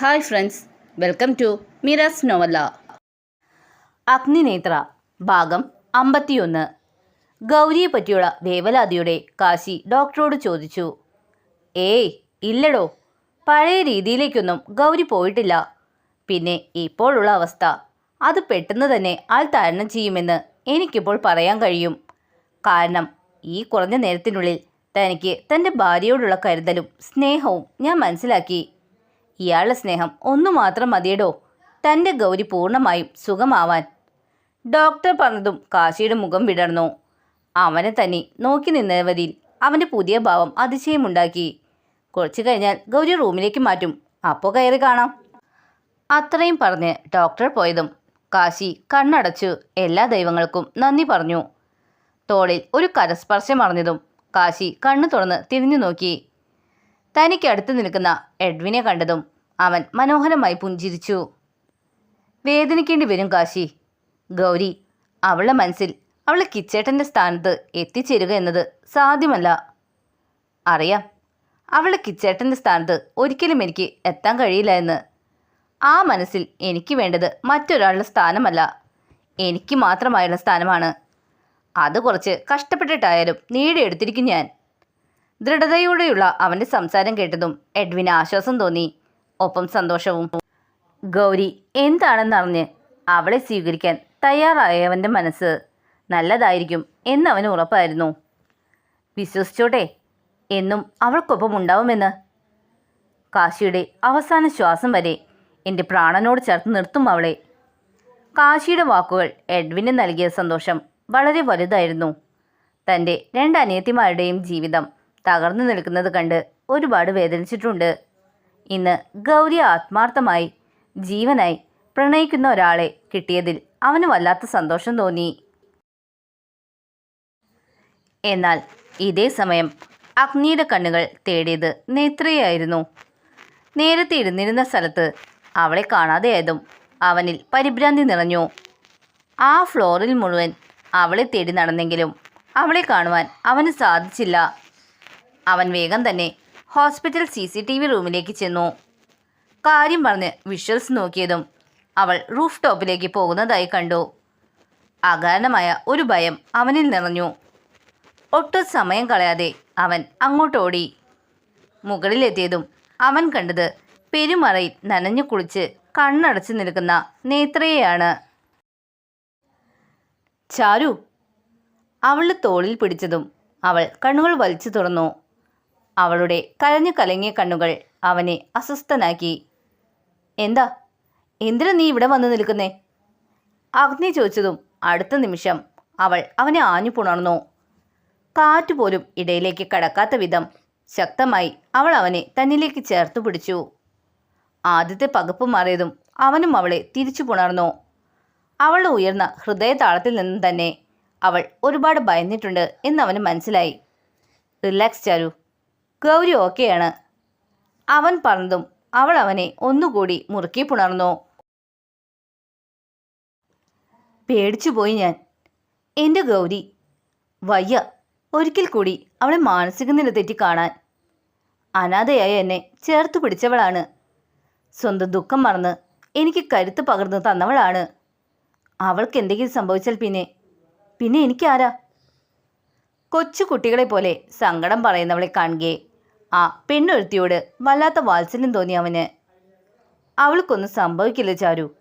Hi friends welcome to Miras novella. Agninetra ഭാഗം അമ്പത്തിയൊന്ന്. ഗൗരിയെ പറ്റിയുള്ള വേവലാതിയുടെ കാശി ഡോക്ടറോട് ചോദിച്ചു. ഏയ് ഇല്ലടോ. പഴയ രീതിയിലേക്കൊന്നും ഗൗരി പോയിട്ടില്ല. പിന്നെ ഇപ്പോഴുള്ള അവസ്ഥ. അത് പെട്ടെന്ന് തന്നെ ആൾ തരണം ചെയ്യുമെന്ന് എനിക്കിപ്പോൾ പറയാൻ കഴിയും. കാരണം ഈ കുറഞ്ഞ നേരത്തിനുള്ളിൽ തനിക്ക് തന്റെ ഭാര്യയോടുള്ള കരുതലും സ്നേഹവും ഞാൻ മനസ്സിലാക്കി. ഇയാളുടെ സ്നേഹം ഒന്നു മാത്രം മതിയടോ. തന്റെ ഗൗരി പൂർണമായും സുഖമാവാൻ. ഡോക്ടർ പറഞ്ഞതും കാശിയുടെ മുഖം വിടർന്നു. അവനെ തന്നെ നോക്കി നിന്നവരിൽ അവന്റെ പുതിയ ഭാവം അതിശയമുണ്ടാക്കി. കുറച്ചു കഴിഞ്ഞാൽ ഗൗരി റൂമിലേക്ക് മാറ്റും. അപ്പോൾ കയറി കാണാം. അത്രയും പറഞ്ഞ് ഡോക്ടർ പോയതും കാശി കണ്ണടച്ചു എല്ലാ ദൈവങ്ങൾക്കും നന്ദി പറഞ്ഞു. തോളിൽ ഒരു കരസ്പർശം അറിഞ്ഞതും കാശി കണ്ണു തുറന്ന് തിരിഞ്ഞു നോക്കി. തനിക്ക് അടുത്ത് നിൽക്കുന്ന എഡ്വിനെ കണ്ടതും അവൻ മനോഹരമായി പുഞ്ചിരിച്ചു. വേദനിക്കേണ്ടി വരും കാശി. ഗൗരി അവളുടെ മനസ്സിൽ അവളെ കിച്ചേട്ടന്റെ സ്ഥാനത്ത് എത്തിച്ചേരുക എന്നത് സാധ്യമല്ല. അറിയാം അവൾ കിച്ചേട്ടന്റെ സ്ഥാനത്ത് ഒരിക്കലും എനിക്ക് എത്താൻ കഴിയില്ല എന്ന്. ആ മനസ്സിൽ എനിക്ക് വേണ്ടത് മറ്റൊരാളുടെ സ്ഥാനമല്ല. എനിക്ക് മാത്രമായുള്ള സ്ഥാനമാണ്. അത് കുറച്ച് കഷ്ടപ്പെട്ടിട്ടായാലും നേടിയെടുത്തിരിക്കും ഞാൻ. ദൃഢതയോടെയുള്ള അവന്റെ സംസാരം കേട്ടതും എഡ്വിന് ആശ്വാസം തോന്നി. ഒപ്പം സന്തോഷവും. ഗൗരി എന്താണെന്നറിഞ്ഞ് അവളെ സ്വീകരിക്കാൻ തയ്യാറായവന്റെ മനസ്സ് നല്ലതായിരിക്കും എന്നവന് ഉറപ്പായിരുന്നു. വിശ്വസിച്ചോട്ടെ എന്നും അവൾക്കൊപ്പം ഉണ്ടാവുമെന്ന്. കാശിയുടെ അവസാന ശ്വാസം വരെ എന്റെ പ്രാണനോട് ചേർത്ത് നിർത്തും അവളെ. കാശിയുടെ വാക്കുകൾ എഡ്വിന് നൽകിയ സന്തോഷം വളരെ വലുതായിരുന്നു. തന്റെ രണ്ട് അനിയത്തിമാരുടെയും ജീവിതം തകർന്നു നിൽക്കുന്നത് കണ്ട് ഒരുപാട് വേദനിച്ചിട്ടുണ്ട്. ഇന്ന് ഗൗരി ആത്മാർത്ഥമായി ജീവനായി പ്രണയിക്കുന്ന ഒരാളെ കിട്ടിയതിൽ അവന് വല്ലാത്ത സന്തോഷം തോന്നി. എന്നാൽ ഇതേ സമയം അഗ്നിയുടെ കണ്ണുകൾ തേടിയത് നേത്രയായിരുന്നു. നേരത്തെ ഇരുന്നിരുന്ന സ്ഥലത്ത് അവളെ കാണാതെയായതും അവനിൽ പരിഭ്രാന്തി നിറഞ്ഞു. ആ ഫ്ലോറിൽ മുഴുവൻ അവളെ തേടി നടന്നെങ്കിലും അവളെ കാണുവാൻ അവന് സാധിച്ചില്ല. അവൻ വേഗം തന്നെ hospital C C T V റൂമിലേക്ക് ചെന്നു. കാര്യം പറഞ്ഞ് വിഷ്വൽസ് നോക്കിയതും അവൾ റൂഫ് ടോപ്പിലേക്ക് പോകുന്നതായി കണ്ടു. അകാരണമായ ഒരു ഭയം അവനിൽ നിറഞ്ഞു. ഒട്ടും സമയം കളയാതെ അവൻ അങ്ങോട്ടോടി. മുകളിലെത്തിയതും അവൻ കണ്ടത് പെരുമറയിൽ നനഞ്ഞു കുളിച്ച് കണ്ണടച്ചു നിൽക്കുന്ന നേത്രയെയാണ്. ചാരു അവളുടെ തോളിൽ പിടിച്ചതും അവൾ കണ്ണുകൾ വലിച്ചു തുറന്നു. അവളുടെ കരഞ്ഞു കലങ്ങിയ കണ്ണുകൾ അവനെ അസ്വസ്ഥനാക്കി. എന്താ? എന്തിനാ നീ ഇവിടെ വന്ന് നിൽക്കുന്നേ? അഗ്നി ചോദിച്ചതും അടുത്ത നിമിഷം അവൾ അവനെ ആഞ്ഞു പുണർന്നു. കാറ്റ് പോലും ഇടയിലേക്ക് കടക്കാത്ത വിധം ശക്തമായി അവൾ അവനെ തന്നിലേക്ക് ചേർത്തു പിടിച്ചു. ആദ്യത്തെ പകപ്പ് മാറിയതും അവനും അവളെ തിരിച്ചു പുണർന്നു. അവളുടെ ഉയർന്ന ഹൃദയതാളത്തിൽ നിന്നും തന്നെ അവൾ ഒരുപാട് ഭയന്നിട്ടുണ്ട് എന്നവന് മനസ്സിലായി. റിലാക്സ് ചാരു. ഗൗരി ഓക്കെയാണ്. അവൻ പറഞ്ഞതും അവൾ അവനെ ഒന്നുകൂടി മുറുക്കി പുണർന്നു. പേടിച്ചുപോയി ഞാൻ. എന്റെ ഗൗരി വയ്യ ഒരിക്കൽ കൂടി അവളെ മാനസിക നില തെറ്റി കാണാൻ. അനാഥയായ എന്നെ ചേർത്ത് പിടിച്ചവളാണ്. സ്വന്തം ദുഃഖം മറന്ന് എനിക്ക് കരുത്ത് പകർന്നു തന്നവളാണ്. അവൾക്ക് എന്തെങ്കിലും സംഭവിച്ചാൽ പിന്നെ പിന്നെ എനിക്കാരാ? കൊച്ചു കുട്ടികളെ പോലെ സങ്കടം പറയുന്നവളെ കാണുകയെ ആ പെണ്ണൊരുത്തിയോട് വല്ലാത്ത വാത്സല്യം തോന്നി അവന്. അവൾക്കൊന്നും സംഭവിക്കില്ല ചാരു.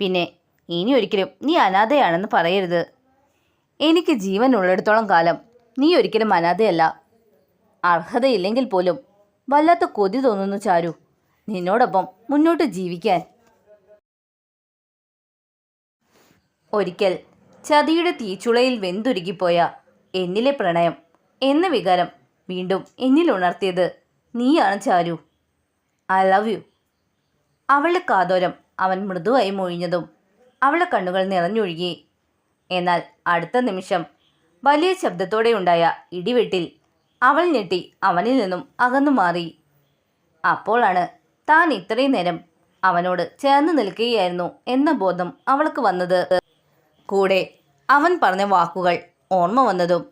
പിന്നെ ഇനി ഒരിക്കലും നീ അനാഥയാണെന്ന് പറയരുത്. എനിക്ക് ജീവൻ ഉള്ളിടത്തോളം കാലം നീ ഒരിക്കലും അനാഥയല്ല. അർഹതയില്ലെങ്കിൽ പോലും വല്ലാത്ത കൊതി തോന്നുന്നു ചാരു. നിന്നോടൊപ്പം മുന്നോട്ട് ജീവിക്കാൻ. ഒരിക്കൽ ചതിയുടെ തീച്ചുളയിൽ വെന്തുരുകിപ്പോയ എന്നിലെ പ്രണയം എന്ന വികാരം വീണ്ടും എന്നിൽ ഉണർത്തിയത് നീയാണ് ചാരു. ഐ ലവ് യു അവളുടെ കാതോരം അവൻ മൃദുവായി മൊഴിഞ്ഞതും അവളുടെ കണ്ണുകൾ നിറഞ്ഞൊഴുകി. എന്നാൽ അടുത്ത നിമിഷം വലിയ ശബ്ദത്തോടെയുണ്ടായ ഇടിവെട്ടിൽ അവൾ ഞെട്ടി അവനിൽ നിന്നും അകന്നു മാറി. അപ്പോഴാണ് താൻ ഇത്രയും നേരം അവനോട് ചേർന്ന് നിൽക്കുകയായിരുന്നു എന്ന ബോധം അവൾക്ക് വന്നത്. കൂടെ അവൻ പറഞ്ഞ വാക്കുകൾ ഓർമ്മ വന്നതും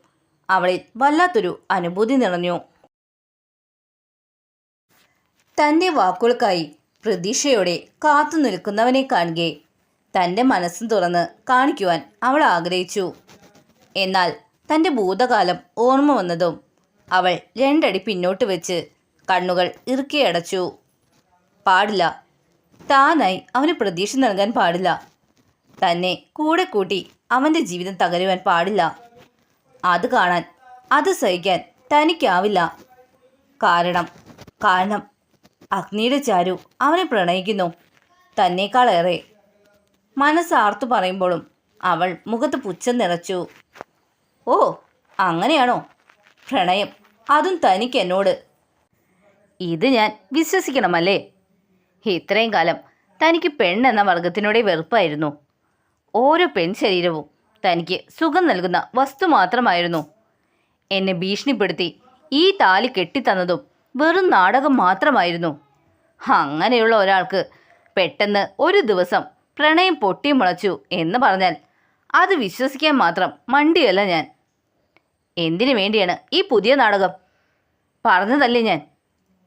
അവളിൽ വല്ലാത്തൊരു അനുഭൂതി നിറഞ്ഞു. തന്റെ വാക്കുകൾക്കായി പ്രതീക്ഷയോടെ കാത്തു നിൽക്കുന്നവനെ കാണുകെ തന്റെ മനസ്സും തുറന്ന് കാണിക്കുവാൻ അവൾ ആഗ്രഹിച്ചു. എന്നാൽ തന്റെ ഭൂതകാലം ഓർമ്മ വന്നതും അവൾ രണ്ടടി പിന്നോട്ട് വെച്ച് കണ്ണുകൾ ഇറുക്കി അടച്ചു. പാടില്ല. താനായി അവന് പ്രതീക്ഷ നൽകാൻ പാടില്ല. തന്നെ കൂടെ കൂട്ടി അവന്റെ ജീവിതം തകരുവാൻ പാടില്ല. അത് കാണാൻ അത് സഹിക്കാൻ തനിക്കാവില്ല. കാരണം കാരണം അഗ്നിയുടെ ചാരു അവനെ പ്രണയിക്കുന്നു. തന്നേക്കാളേറെ. മനസ്സാർത്തു പറയുമ്പോഴും അവൾ മുഖത്ത് പുച്ഛം നിറച്ചു. ഓ അങ്ങനെയാണോ? പ്രണയം അതും തനിക്ക് എന്നോട്. ഇത് ഞാൻ വിശ്വസിക്കണമല്ലേ? ഇത്രയും കാലം തനിക്ക് പെണ്ണെന്ന വർഗത്തിനോടെ വെറുപ്പായിരുന്നു. ഓരോ പെൺ ശരീരവും തനിക്ക് സുഖം നൽകുന്ന വസ്തു മാത്രമായിരുന്നു. എന്നെ ഭീഷണിപ്പെടുത്തി ഈ താലി കെട്ടിത്തന്നതും വെറും നാടകം മാത്രമായിരുന്നു. അങ്ങനെയുള്ള ഒരാൾക്ക് പെട്ടെന്ന് ഒരു ദിവസം പ്രണയം പൊട്ടി മുളച്ചു എന്ന് പറഞ്ഞാൽ അത് വിശ്വസിക്കാൻ മാത്രം മണ്ടിയല്ല ഞാൻ. എന്തിനു വേണ്ടിയാണ് ഈ പുതിയ നാടകം? പറഞ്ഞതല്ലേ ഞാൻ.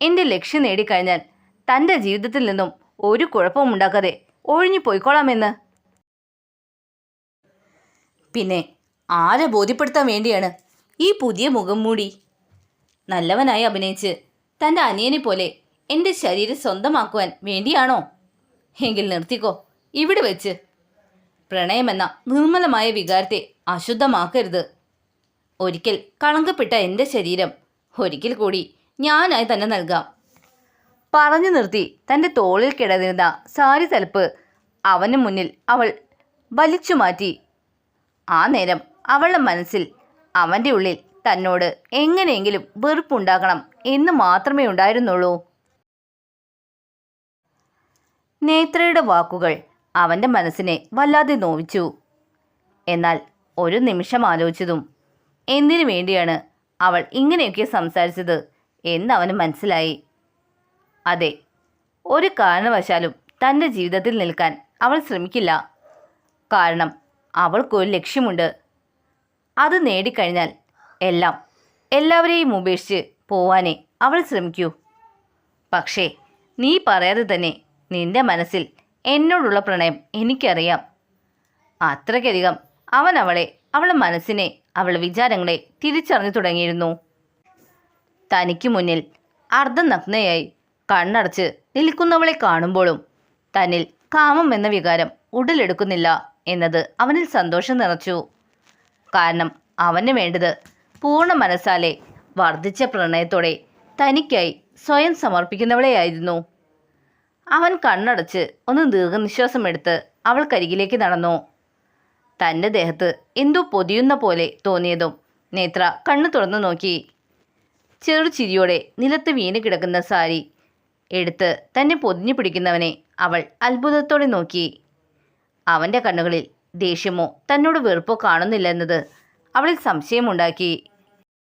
എന്റെ ലക്ഷ്യം നേടിക്കഴിഞ്ഞാൽ തന്റെ ജീവിതത്തിൽ നിന്നും ഒരു കുഴപ്പവും ഉണ്ടാക്കാതെ ഒഴിഞ്ഞു പോയിക്കോളാമെന്ന്. പിന്നെ ആരെ ബോധ്യപ്പെടുത്താൻ വേണ്ടിയാണ് ഈ പുതിയ മുഖം മൂടി? നല്ലവനായി അഭിനയിച്ച് തന്റെ അനിയനെ പോലെ എന്റെ ശരീരം സ്വന്തമാക്കുവാൻ വേണ്ടിയാണോ? എങ്കിൽ നിർത്തിക്കോ ഇവിടെ വെച്ച്. പ്രണയമെന്ന നിർമ്മലമായ വികാരത്തെ അശുദ്ധമാക്കരുത്. ഒരിക്കൽ കളങ്കപ്പെട്ട എന്റെ ശരീരം ഒരിക്കൽ കൂടി ഞാനായി തന്നെ നൽകാം. പറഞ്ഞു നിർത്തി തന്റെ തോളിൽ കിടന്നിരുന്ന സാരി തലപ്പ് അവന് മുന്നിൽ അവൾ വലിച്ചു മാറ്റി ആ നേരം അവളുടെ മനസ്സിൽ അവന്റെ ഉള്ളിൽ തന്നോട് എങ്ങനെയെങ്കിലും വെറുപ്പുണ്ടാക്കണം എന്ന് മാത്രമേ ഉണ്ടായിരുന്നുള്ളൂ. നേത്രയുടെ വാക്കുകൾ അവന്റെ മനസ്സിനെ വല്ലാതെ നോവിച്ചു. എന്നാൽ ഒരു നിമിഷം ആലോചിച്ചതും എന്തിനു വേണ്ടിയാണ് അവൾ ഇങ്ങനെയൊക്കെ സംസാരിച്ചത് എന്ന് അവന് മനസ്സിലായി. അതെ ഒരു കാരണവശാലും തന്റെ ജീവിതത്തിൽ നിൽക്കാൻ അവൾ ശ്രമിക്കില്ല. കാരണം അവൾക്കൊരു ലക്ഷ്യമുണ്ട്. അത് നേടിക്കഴിഞ്ഞാൽ എല്ലാം എല്ലാവരെയും ഉപേക്ഷിച്ച് പോവാനേ അവൾ ശ്രമിക്കൂ. പക്ഷേ നീ പറയാതെ തന്നെ നിന്റെ മനസ്സിൽ എന്നോടുള്ള പ്രണയം എനിക്കറിയാം. അത്രയ്ക്കധികം അവൻ അവളെ അവളെ മനസ്സിനെ അവളുടെ വിചാരങ്ങളെ തിരിച്ചറിഞ്ഞു തുടങ്ങിയിരുന്നു. തനിക്ക് മുന്നിൽ അർദ്ധനഗ്നയായി കണ്ണടച്ച് നിൽക്കുന്നവളെ കാണുമ്പോഴും തന്നിൽ കാമം എന്ന വികാരം ഉടലെടുക്കുന്നില്ല. എന്നത് അവനിൽ സന്തോഷം നിറച്ചു. കാരണം അവന് വേണ്ടത് പൂർണ മനസ്സാലെ വർദ്ധിച്ച പ്രണയത്തോടെ തനിക്കായി സ്വയം സമർപ്പിക്കുന്നവളെയായിരുന്നു. അവൻ കണ്ണടച്ച് ഒന്ന് ദീർഘനിശ്വാസം എടുത്ത് അവൾക്കരികിലേക്ക് നടന്നു. തന്റെ ദേഹത്ത് എന്തോ പൊതിയുന്ന പോലെ തോന്നിയതും നേത്ര കണ്ണു തുറന്നു നോക്കി. ചെറു ചിരിയോടെ നിലത്ത് വീണ് കിടക്കുന്ന സാരി എടുത്ത് തന്നെ പൊതിഞ്ഞു പിടിക്കുന്നവനെ അവൾ അത്ഭുതത്തോടെ നോക്കി. അവന്റെ കണ്ണുകളിൽ ദേഷ്യമോ തന്നോട് വെറുപ്പോ കാണുന്നില്ലെന്നത് അവളിൽ സംശയമുണ്ടാക്കി